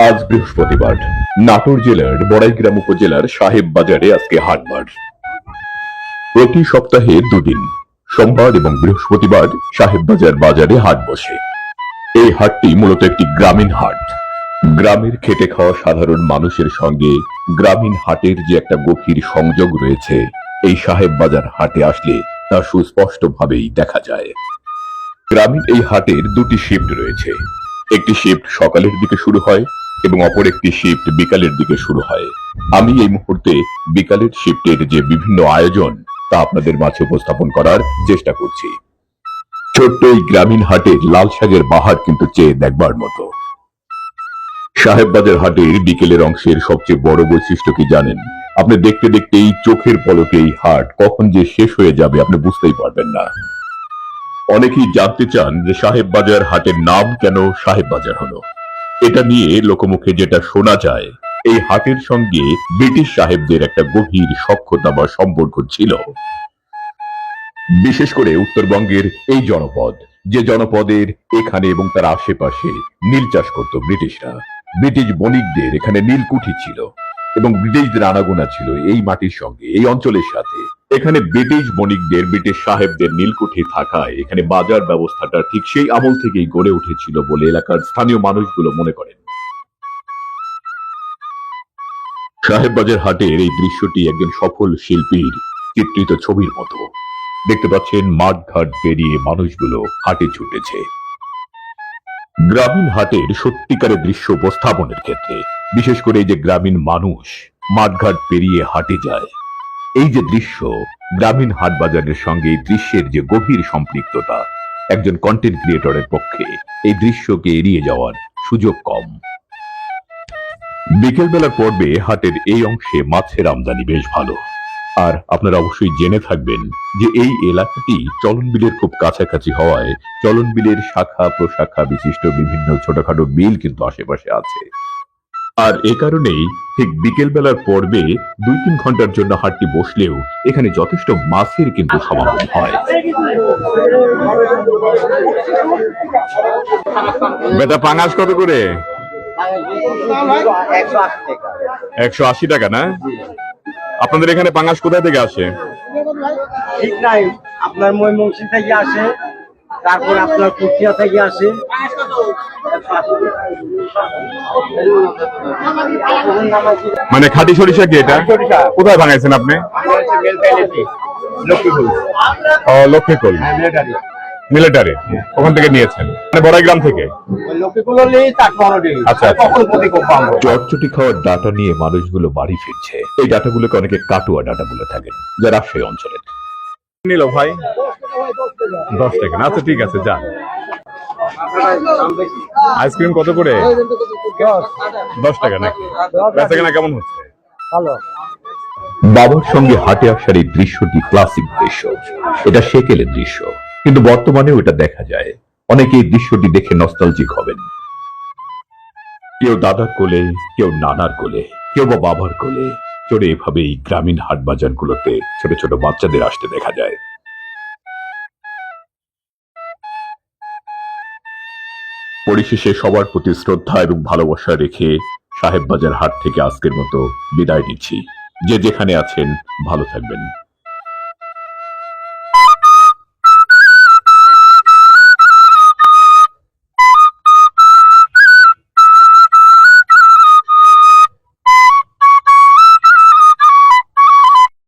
আজ বৃহস্পতিবার। নাটোর জেলার বড়াইগ্রাম উপজেলার সাহেব বাজারে আজকে হাটবার প্রতি সপ্তাহে দুদিন, সোমবার এবং বৃহস্পতিবার সাহেব বাজার বাজারে হাট বসে। এই হাটটি মূলত একটি গ্রামীণ হাট। গ্রামের খেটে খাওয়া সাধারণ মানুষের সঙ্গে গ্রামীণ হাটের যে একটা গভীর সংযোগ রয়েছে, এই সাহেব বাজার হাটে আসলে তা সুস্পষ্টভাবেই দেখা যায়। গ্রামীণ এই হাটের দুটি শিফট রয়েছে। একটি শিফট সকালের দিকে শুরু হয় এবং অপর একটি শিফট বিকালের দিকে শুরু হয়। আমি এই মুহূর্তে বিকালের শিফটের যে বিভিন্ন আয়োজন, তা আপনাদের মাঝে উপস্থাপন করার চেষ্টা করছি। ছোট্ট এই গ্রামীণ হাটের লাল শাকের বাহার কিন্তু চেয়ে দেখবার মতো। সাহেববাজার হাটের বিকেলের অংশের সবচেয়ে বড় বৈশিষ্ট্য কি জানেন? আপনি দেখতে দেখতে এই চোখের পলকে এই হাট কখন যে শেষ হয়ে যাবে আপনি বুঝতেই পারবেন না। অনেকেই জানতে চান যে সাহেব বাজার হাটের নাম কেন সাহেব বাজার হলো। এটা নিয়ে লোকমুখে যেটা শোনা যায়, এই হাটের সঙ্গে ব্রিটিশ সাহেবদের একটা গভীর সক্ষতা বা সম্পর্ক ছিল। বিশেষ করে উত্তরবঙ্গের এই জনপদ, যে জনপদের এখানে এবং তার আশেপাশে নীল চাষ করত ব্রিটিশরা। ব্রিটিশ বণিকদের এখানে নীলকুঠি ছিল এবং ব্রিটিশদের আনাগোনা ছিল এই মাটির সঙ্গে, এই অঞ্চলের সাথে। এখানে ব্রিটিশ বণিকদের, ব্রিটিশ সাহেবদের নীলকুঠি থাকায় এখানে বাজার ব্যবস্থাটা ঠিক সেই আমল থেকেই গড়ে উঠেছিল বলে এলাকার স্থানীয় মানুষগুলো মনে করেন। সাহেববাজার হাটের এই দৃশ্যটি একজন সফল শিল্পীর চিত্রিত ছবির মতো। দেখতে পাচ্ছেন মাঠঘাট পেরিয়ে মানুষগুলো হাটে ছুটেছে। গ্রামীণ হাটের সত্যিকারের দৃশ্য উপস্থাপনের ক্ষেত্রে, বিশেষ করে যে গ্রামীণ মানুষ মাঠঘাট পেরিয়ে হাটে যায় এই যে দৃশ্য, গ্রামীণ হাট বাজারের সঙ্গে এই দৃশ্যের যে গভীর সম্পৃক্ততা, একজন কন্টেন্ট ক্রিয়েটরের পক্ষে এই দৃশ্যকে এড়িয়ে যাওয়ার সুযোগ কম। বিকেলবেলার পর্বে হাটের এই অংশে মাছের আমদানি বেশ ভালো। আর আপনারা অবশ্যই জেনে থাকবেন যে এই এলাকাটি চলন বিলের খুব কাছাকাছি হওয়ায় চলন বিলের শাখা প্রশাখা বিশিষ্ট বিভিন্ন ছোটখাটো বিল কিন্তু আশেপাশে আছে। আর এ কারণেই ঠিক বিকেল বেলার পর্বে দুই তিন ঘণ্টার জন্য হাটটি বসলেও এখানে যথেষ্ট মাছের কিন্তু সমাগম হয়। বেটা, পাঙাশ কত করে? একশো আশি টাকা, না? আপনাদের এখানে পাঙাশ কোথায় থেকে আসে? ঠিক নাই, আপনার ময়মনসিং থেকে আসে। তারপরে আপনার কুচিয়া থেকে আসে। মানে খাঁটি সরিষা কি এটা? কোথায় ভাঙাইছেন আপনি? ও লক্ষ্মীকুল মিলিটারি। ওখান থেকে নিয়েছেন। মানে বড়াইগ্রাম থেকে? আচ্ছা, আচ্ছা। চটচটি খাওয়ার ডাটা নিয়ে মানুষগুলো বাড়ি ফিরছে। এই ডাটাগুলোকে অনেকে কাটুয়া ডাটা বলে থাকেন যা রাজশাহী অঞ্চলের। নিল ভাই। দশ টাকা। আচ্ছা ঠিক আছে যান আইসক্রিম কত করে? দশ টাকা নাকি? বেচা কেনা কেমন হচ্ছে? ভালো। বাবার সঙ্গে হাটে আসার এই দৃশ্যটি ক্লাসিক দৃশ্য। এটা সেকেলের দৃশ্য। কিন্তু বর্তমানেও এটা দেখা যায়। অনেকে এই দৃশ্যটি দেখে নস্টালজিক হবেন। কেউ দাদার কোলে কেউ নানার কোলে কেউ বা বাবার কোলে। চড়ে এভাবে এই গ্রামীণ হাট বাজারগুলোতে ছোট ছোট বাচ্চাদের আসতে দেখা যায়। পরিশেষে সবার প্রতি শ্রদ্ধা এবং ভালোবাসা রেখে সাহেব বাজার হাট থেকে আজকের মতো বিদায় নিচ্ছি। যে যেখানে আছেন, ভালো থাকবেন।